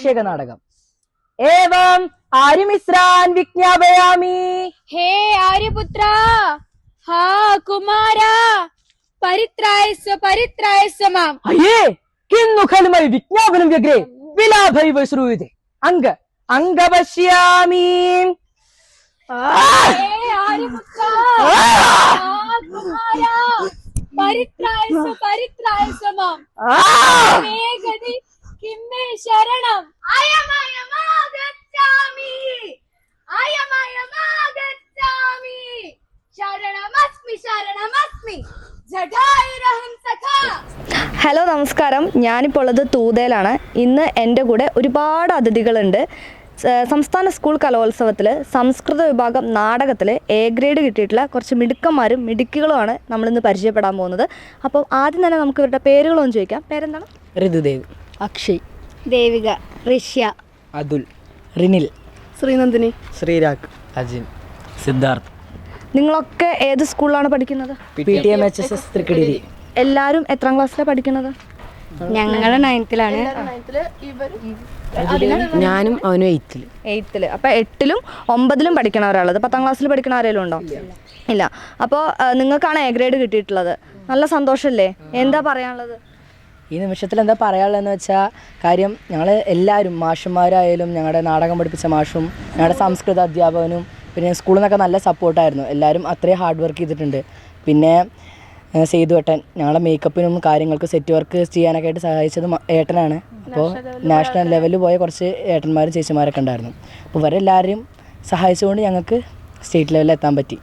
അഭിഷേക നാടകം ഏവം ആര്യമിശ്രാൻ വിജ്ഞാപയാമി. ഹേ ആര്യപുത്ര ഹാ കുമാര പരിത്രായസ്വ പരിത്രായസ്വ മാം. അയ്യേ കിന്നു ഖലുമൈ വിജ്ഞാപനം വ്യഗ്രേ വിലാഭൈവ ശ്രൂയതേ അംഗ അംഗപശ്യാമി ഹേ ആര്യപുത്ര ഹാ കുമാര പരിത്രായസ്വ പരിത്രായസ്വ മാം. ഹേ ഗതി കിമ്മേ ശരണം. അയമയമാഗച്ഛാമി. അയമയമാഗച്ഛാമി. ശരണമസ്മി ശരണമസ്മി. ജടായുരഹം സഖാ. ഹലോ നമസ്കാരം. ഞാനിപ്പോൾ ഉള്ളത് തൂതയിലാണ് ഇന്ന് എന്റെ കൂടെ ഒരുപാട് അതിഥികളുണ്ട്. സംസ്ഥാന സ്കൂൾ കലോത്സവത്തിൽ സംസ്കൃത വിഭാഗം നാടകത്തിൽ എ ഗ്രേഡ് കിട്ടിയിട്ടുള്ള കുറച്ച് മിടുക്കന്മാരും മിടുക്കികളുമാണ് നമ്മളിന്ന് പരിചയപ്പെടാൻ പോകുന്നത്. അപ്പോൾ ആദ്യം തന്നെ നമുക്ക് ഇവരുടെ പേരുകളൊന്നും ചോദിക്കാം. പേരെന്താണ്? ഋതുദേവ്. അക്ഷയ്. ദേവിക ഋഷ്യ. അതുൽ റിനിൽ. ശ്രീനന്ദിനി. ശ്രീരാഗ് അജിൻ. സിദ്ധാർത്ഥ്. നിങ്ങളൊക്കെ ഏത് സ്കൂളിലാണ് പഠിക്കുന്നത്? P T M. H S S Thrikkadiri. എല്ലാവരും എത്രാം ക്ലാസ്സിലാണ് പഠിക്കുന്നത്? ഞങ്ങൾ നയൻത്തിലാണ് ഞാനും അവനും എയ്ത്തിൽ എയ്ത്തിൽ അപ്പോൾ എട്ടിലും ഒമ്പതിലും പഠിക്കണ ഒരാളത് പത്താം ക്ലാസ്സിൽ പഠിക്കണ ആരെങ്കിലും ഉണ്ടോ? ഇല്ല. അപ്പോൾ നിങ്ങൾക്കാണ് എ ഗ്രേഡ് കിട്ടിയിട്ടുള്ളത്. നല്ല സന്തോഷമല്ലേ എന്താ പറയാനുള്ളത്? ഈ നിമിഷത്തിൽ എന്താ പറയാനുള്ളതെന്ന് വെച്ചാൽ കാര്യം ഞങ്ങൾ എല്ലാവരും മാഷന്മാരായാലും ഞങ്ങളുടെ നാടകം പഠിപ്പിച്ച മാഷും ഞങ്ങളുടെ സംസ്കൃത അധ്യാപകനും പിന്നെ സ്കൂളിൽ നിന്നൊക്കെ നല്ല സപ്പോർട്ടായിരുന്നു. എല്ലാവരും അത്രയും ഹാർഡ് വർക്ക് ചെയ്തിട്ടുണ്ട്. പിന്നെ സേതു ഏട്ടൻ ഞങ്ങളുടെ മേക്കപ്പിനും കാര്യങ്ങൾക്ക് സെറ്റ് വർക്ക് ചെയ്യാനൊക്കെ ആയിട്ട് സഹായിച്ചത് ഏട്ടനാണ്. അപ്പോൾ നാഷണൽ ലെവലിൽ പോയ കുറച്ച് ഏട്ടന്മാരും ചേച്ചിമാരൊക്കെ ഉണ്ടായിരുന്നു. അപ്പോൾ ഇവരെല്ലാവരെയും സഹായിച്ചുകൊണ്ട് ഞങ്ങൾക്ക് സ്റ്റേറ്റ് ലെവലിൽ എത്താൻ പറ്റി.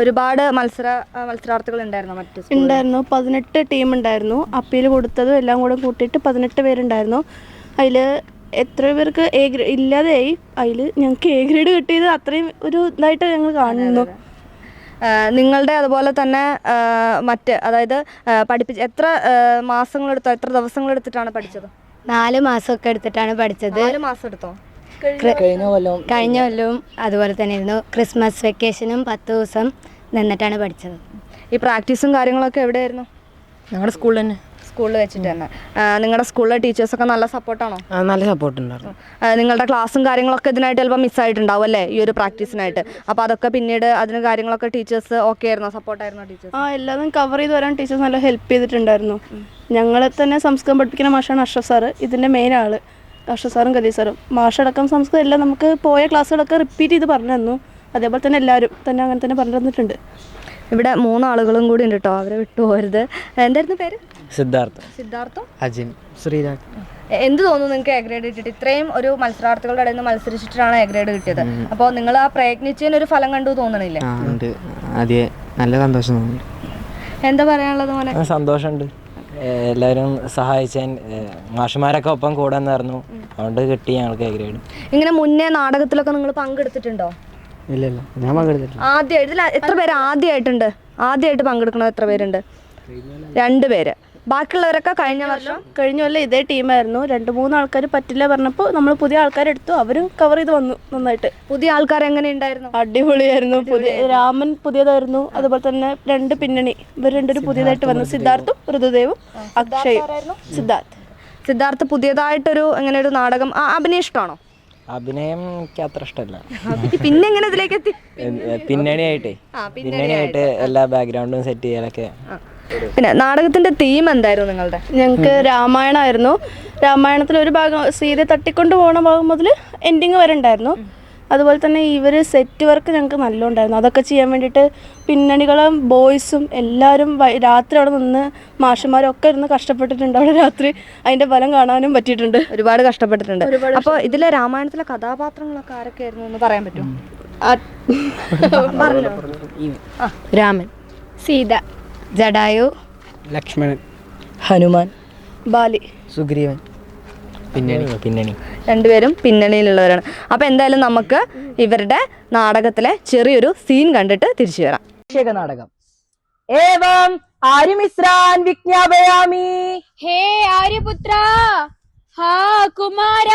ഒരുപാട് മത്സര മത്സരാർത്ഥികൾ ഉണ്ടായിരുന്നു മറ്റു ഉണ്ടായിരുന്നു. പതിനെട്ട് ടീം ഉണ്ടായിരുന്നു. അപ്പീൽ കൊടുത്തതും എല്ലാം കൂടെ കൂട്ടിയിട്ട് പതിനെട്ട് പേരുണ്ടായിരുന്നു. അതിൽ എത്ര പേർക്ക് എ ഗ്രേഡ് ഇല്ലാതെയായി. അതിൽ ഞങ്ങൾക്ക് എ ഗ്രേഡ് കിട്ടിയത് അത്രയും ഒരു ഇതായിട്ട് ഞങ്ങൾ കാണുന്നു. നിങ്ങളുടെ അതുപോലെ തന്നെ മറ്റ് അതായത് പഠിപ്പിച്ച് എത്ര മാസങ്ങളെടുത്തോ എത്ര ദിവസങ്ങളെടുത്തിട്ടാണ് പഠിച്ചത്? നാല് മാസമൊക്കെ എടുത്തിട്ടാണ് പഠിച്ചത്. നാല് മാസം എടുത്തോ? കഴിഞ്ഞ കൊല്ലം കഴിഞ്ഞ കൊല്ലവും അതുപോലെ തന്നെ ആയിരുന്നു ക്രിസ്മസ് വെക്കേഷനും പത്ത് ദിവസം നിന്നിട്ടാണ് പഠിച്ചത്. ഈ പ്രാക്ടീസും കാര്യങ്ങളൊക്കെ എവിടെയായിരുന്നു? ഞങ്ങളുടെ സ്കൂളിൽ തന്നെ. സ്കൂളിൽ വെച്ചിട്ട് തന്നെ. നിങ്ങളുടെ സ്കൂളിലെ ടീച്ചേഴ്സൊക്കെ നല്ല സപ്പോർട്ടാണോ നല്ല സപ്പോർട്ട് ഉണ്ടായിരുന്നു. നിങ്ങളുടെ ക്ലാസ്സും കാര്യങ്ങളൊക്കെ ഇതിനായിട്ട് ചിലപ്പോൾ മിസ്സായിട്ടുണ്ടാവും അല്ലേ? ഈ ഒരു പ്രാക്ടീസിനായിട്ട് അപ്പോൾ അതൊക്കെ പിന്നീട് അതിന് കാര്യങ്ങളൊക്കെ ടീച്ചേഴ്സ് ഓക്കെ ആയിരുന്നോ? സപ്പോർട്ടായിരുന്നോ ടീച്ചേഴ്സ് ആ എല്ലാതും കവർ ചെയ്ത് വരാൻ ടീച്ചേഴ്സ് നല്ല ഹെൽപ്പ് ചെയ്തിട്ടുണ്ടായിരുന്നു. ഞങ്ങളെ തന്നെ സംസ്കൃതം പഠിപ്പിക്കുന്ന മാഷാണ് അഷ്റഫ് സാറ് ഇതിന്റെ മെയിൻ ആൾ. അഷ്റഫ് സാറും കദീ സാറും മാഷടക്കം സംസ്കൃതം എല്ലാം നമുക്ക് പോയ ക്ലാസ്സുകളൊക്കെ റിപ്പീറ്റ് ചെയ്ത് പറഞ്ഞു തന്നു അതേപോലെ തന്നെ എല്ലാവരും തന്നെ അങ്ങനെ തന്നെ പറഞ്ഞു തന്നിട്ടുണ്ട് ഇവിടെ മൂന്നാളുകളും കൂടി ഉണ്ട് കേട്ടോ അവരെ വിട്ടുപോകരുത് എന്തായിരുന്നു പേര്? സിദ്ധാർത്ഥ. സിദ്ധാർത്ഥം? അജിൻ. ശ്രീരാജ് എന്ത് തോന്നുന്നു നിങ്ങൾക്ക് എ ഗ്രേഡ് കിട്ടിയിട്ട്? ഇത്രയും ഒരു മത്സരാർത്ഥികളുടെ ഇടയിൽ നിന്ന് മത്സരിച്ചിട്ടാണ് എ ഗ്രേഡ് കിട്ടിയത്. അപ്പോൾ നിങ്ങൾ ആ പ്രയത്നിച്ചതിന് ഒരു ഫലം കണ്ടു തോന്നണില്ലേ? ഉണ്ട്. ആദ്യം നല്ല സന്തോഷം എന്താ പറയാനുള്ളത് മോനെ? സന്തോഷമുണ്ട്. എല്ലാവരും സഹായിച്ചാൻ മാഷുമാരൊക്കെ ഒപ്പം കൂടെ നിന്നായിരുന്നു. അതുകൊണ്ട് കിട്ടി ഞങ്ങൾക്ക് ഗ്രേഡ് ഇങ്ങനെ മുന്നേ നാടകത്തിലൊക്കെ നിങ്ങൾ പങ്കെടുത്തിട്ടുണ്ടോ? ഇല്ല ഇല്ല. ഞാൻ പങ്കെടുത്തിട്ടില്ല. ആദ്യമായിട്ട് ഇതിൽ എത്ര പേര് ആദ്യമായിട്ടുണ്ട് ആദ്യമായിട്ട് പങ്കെടുക്കുന്നത് എത്ര പേരുണ്ട്? രണ്ട് പേര്. ബാക്കിയുള്ളവരൊക്കെ കഴിഞ്ഞ വർഷം കഴിഞ്ഞ കൊല്ലം ഇതേ ടീമായിരുന്നു. രണ്ട് മൂന്ന് ആൾക്കാർ പറ്റില്ല പറഞ്ഞപ്പോൾ നമ്മൾ പുതിയ ആൾക്കാരെടുത്തു അവരും കവർ ചെയ്ത് വന്നു നന്നായിട്ട്. പുതിയ ആൾക്കാർ എങ്ങനെ ഉണ്ടായിരുന്നു? അടിപൊളിയായിരുന്നു. പുതിയ രാമൻ പുതിയതായിരുന്നു. അതുപോലെ തന്നെ രണ്ട് പിന്നണി. ഇവർ രണ്ടുപേരും പുതിയതായിട്ട് വന്നു. സിദ്ധാർത്ഥും ഋതുദേവും അക്ഷയും. സിദ്ധാർത്ഥ്. സിദ്ധാർത്ഥ് പുതിയതായിട്ടൊരു എങ്ങനെ ഒരു നാടകം. ആ, അഭിനയം ഇഷ്ടമാണോ? അഭിനയം എനിക്ക് അത്ര ഇഷ്ടമല്ല. പിന്നെ എങ്ങനെ ഇതിലേക്ക് എത്തി? പിന്നണിയായിട്ടേ. പിന്നണിയായിട്ട് എല്ലാ ബാക്ക്ഗ്രൗണ്ടും സെറ്റ് ചെയ്യാനൊക്കെ പിന്നെ നാടകത്തിന്റെ തീം എന്തായിരുന്നു നിങ്ങളുടെ? ഞങ്ങൾക്ക് രാമായണമായിരുന്നു രാമായണത്തിൽ ഒരു ഭാഗം സീത തട്ടിക്കൊണ്ട് പോകണ ഭാഗം മുതൽ എൻഡിങ് വരെ ഉണ്ടായിരുന്നു. അതുപോലെ തന്നെ ഇവർ സെറ്റ് വർക്ക് ഞങ്ങൾക്ക് നല്ലോണ്ടായിരുന്നു അതൊക്കെ ചെയ്യാൻ വേണ്ടിയിട്ട് പിന്നണികളും ബോയ്സും എല്ലാവരും രാത്രി അവിടെ നിന്ന് മാഷന്മാരൊക്കെ ഇരുന്ന് കഷ്ടപ്പെട്ടിട്ടുണ്ട്. അവിടെ രാത്രി അതിന്റെ ഫലം കാണാനും പറ്റിയിട്ടുണ്ട്. ഒരുപാട് കഷ്ടപ്പെട്ടിട്ടുണ്ട്. അപ്പോൾ ഇതിലെ രാമായണത്തിലെ കഥാപാത്രങ്ങളൊക്കെ ആരൊക്കെയായിരുന്നു എന്ന് പറയാൻ പറ്റുമോ? രാമൻ. സീത. ജഡായു ലക്ഷ്മണൻ ഹനുമാൻ ബാലി. സുഗ്രീവൻ. പിന്നണി. പിന്നണി. രണ്ടുപേരും പിന്നണിയിലുള്ളവരാണ്. അപ്പോൾ എന്തായാലും നമുക്ക് ഇവരുടെ നാടകത്തിലെ ചെറിയൊരു സീൻ കണ്ടിട്ട് തിരിച്ചു വരാം. അഭിഷേക നാടകം. ഏവം ആര്യമിശ്രാൻ വിജ്ഞാപയാമി. ഹേ ആര്യപുത്ര ഹാ കുമാര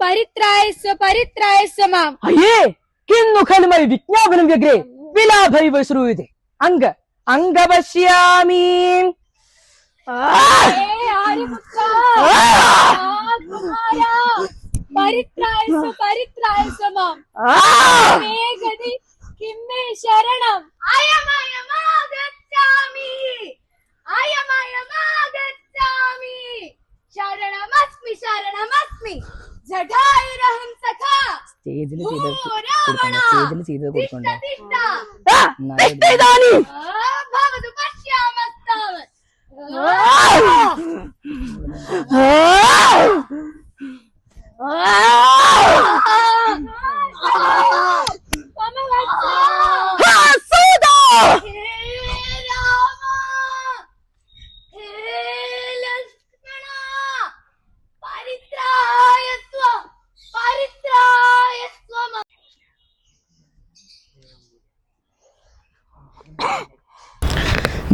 പരിത്രായസ്വ പരിത്രായസ്വ മാം അയ്യേ കിന്നു ഖലുമൈ വിജ്ഞാപനം വ്യഗ്രേ വിലാഭൈവ ശ്രൂയതേ അംഗ അംഗപശ്യാമി ശരണം. ശരണമസ്മി ശരണമസ്മി. ജടായുരഹം സഖാ. സ്റ്റേജിൽ ചെയ്ത് കൊടുക്കണ്ട സ്റ്റേജിൽ ചെയ്ത് കൊടുക്കണ്ട. เฮ้ย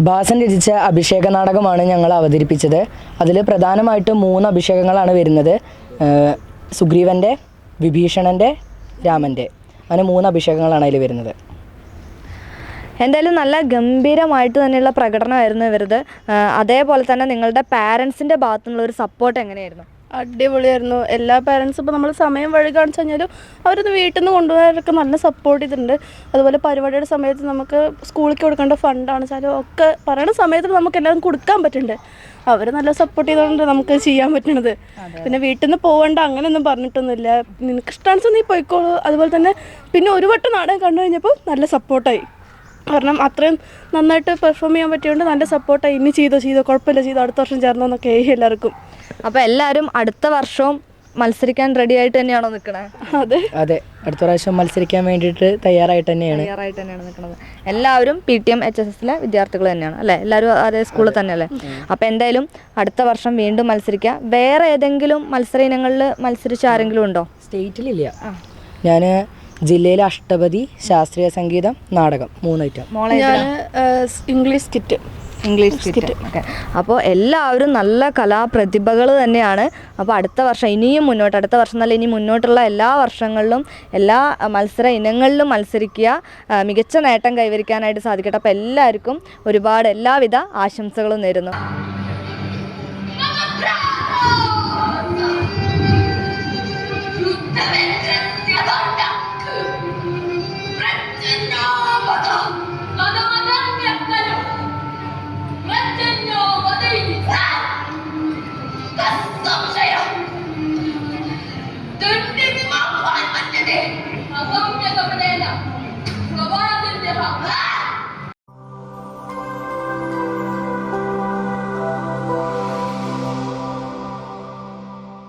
ഭാസൻ രചിച്ച അഭിഷേക നാടകമാണ് ഞങ്ങൾ അവതരിപ്പിച്ചത്. അതിൽ പ്രധാനമായിട്ടും മൂന്ന് അഭിഷേകങ്ങളാണ് വരുന്നത്. സുഗ്രീവന്റെ വിഭീഷണന്റെ രാമന്റെ അങ്ങനെ മൂന്ന് അഭിഷേകങ്ങളാണ് അതിൽ വരുന്നത്. എന്തായാലും നല്ല ഗംഭീരമായിട്ട് തന്നെയുള്ള പ്രകടനമായിരുന്നു ഇവരത്. അതേപോലെ തന്നെ നിങ്ങളുടെ പാരൻസിന്റെ ഭാഗത്തുനിന്നുള്ള ഒരു സപ്പോർട്ട് എങ്ങനെയായിരുന്നു? അടിപൊളിയായിരുന്നു. എല്ലാ പാരൻസും ഇപ്പോൾ നമ്മൾ സമയം വഴി കാണിച്ചു കഴിഞ്ഞാലും അവരത് വീട്ടിൽ നിന്ന് കൊണ്ടുപോകാനൊക്കെ നല്ല സപ്പോർട്ട് ചെയ്തിട്ടുണ്ട്. അതുപോലെ പരിപാടിയുടെ സമയത്ത് നമുക്ക് സ്കൂളിലേക്ക് കൊടുക്കേണ്ട ഫണ്ടാണ് വെച്ചാലും ഒക്കെ പറയുന്ന സമയത്ത് നമുക്ക് എല്ലാം കൊടുക്കാൻ പറ്റുന്നുണ്ട് അവർ നല്ല സപ്പോർട്ട് ചെയ്തുകൊണ്ട് നമുക്ക് ചെയ്യാൻ പറ്റണത്. പിന്നെ വീട്ടിൽ നിന്ന് പോകേണ്ട അങ്ങനെയൊന്നും പറഞ്ഞിട്ടൊന്നുമില്ല. നിനക്ക് ഇഷ്ടമാണ് നീ പോയിക്കോളൂ. അതുപോലെ തന്നെ പിന്നെ ഒരു വട്ടം നാടകം കണ്ടു കഴിഞ്ഞപ്പോൾ നല്ല സപ്പോർട്ടായി കാരണം അത്രയും നന്നായിട്ട് പെർഫോം ചെയ്യാൻ പറ്റിയതുകൊണ്ട് നല്ല സപ്പോർട്ടായി ഇനി ചെയ്തോ ചെയ്തോ കുഴപ്പമില്ല ചെയ്തോ അടുത്ത വർഷം ചേർന്നോ എന്നൊക്കെ എല്ലാവർക്കും. അപ്പോൾ എല്ലാരും അടുത്ത വർഷവും മത്സരിക്കാൻ റെഡി ആയിട്ട് തന്നെയാണോ നിൽക്കണേ അതെ. അതെ അടുത്ത പ്രാവശ്യം മത്സരിക്കാൻ വേണ്ടിയിട്ട് തയ്യാറായിട്ട് തന്നെയാണ്. തയ്യാറായിട്ട് തന്നെയാണ് നിൽക്കുന്നത് എല്ലാവരും P T M H S എസിലെ വിദ്യാർത്ഥികൾ തന്നെയാണ് അല്ലേ? എല്ലാവരും അതേ സ്കൂളിൽ തന്നെയല്ലേ? അപ്പോൾ എന്തായാലും അടുത്ത വർഷം വീണ്ടും മത്സരിക്കുക. വേറെ ഏതെങ്കിലും മത്സര ഇനങ്ങളിൽ മത്സരിച്ച ആരെങ്കിലും ഉണ്ടോ? സ്റ്റേറ്റിലില്ല. ഞാൻ ജില്ലയിലെ അഷ്ടപതി ശാസ്ത്രീയ സംഗീതം നാടകം മൂന്ന് ഐറ്റം. മോളെ ഞാൻ English skit English skit okay അപ്പോൾ എല്ലാവരും നല്ല കലാപ്രതിഭകൾ തന്നെയാണ്. അപ്പോൾ അടുത്ത വർഷം ഇനിയും മുന്നോട്ട് അടുത്ത വർഷം നല്ല ഇനി മുന്നോട്ടുള്ള എല്ലാ വർഷങ്ങളിലും എല്ലാ മത്സര ഇനങ്ങളിലും മത്സരിക്കുക മികച്ച നേട്ടം കൈവരിക്കാനായിട്ട് സാധിക്കട്ടെ. അപ്പോൾ എല്ലാവർക്കും ഒരുപാട് എല്ലാവിധ ആശംസകളും നേരുന്നു.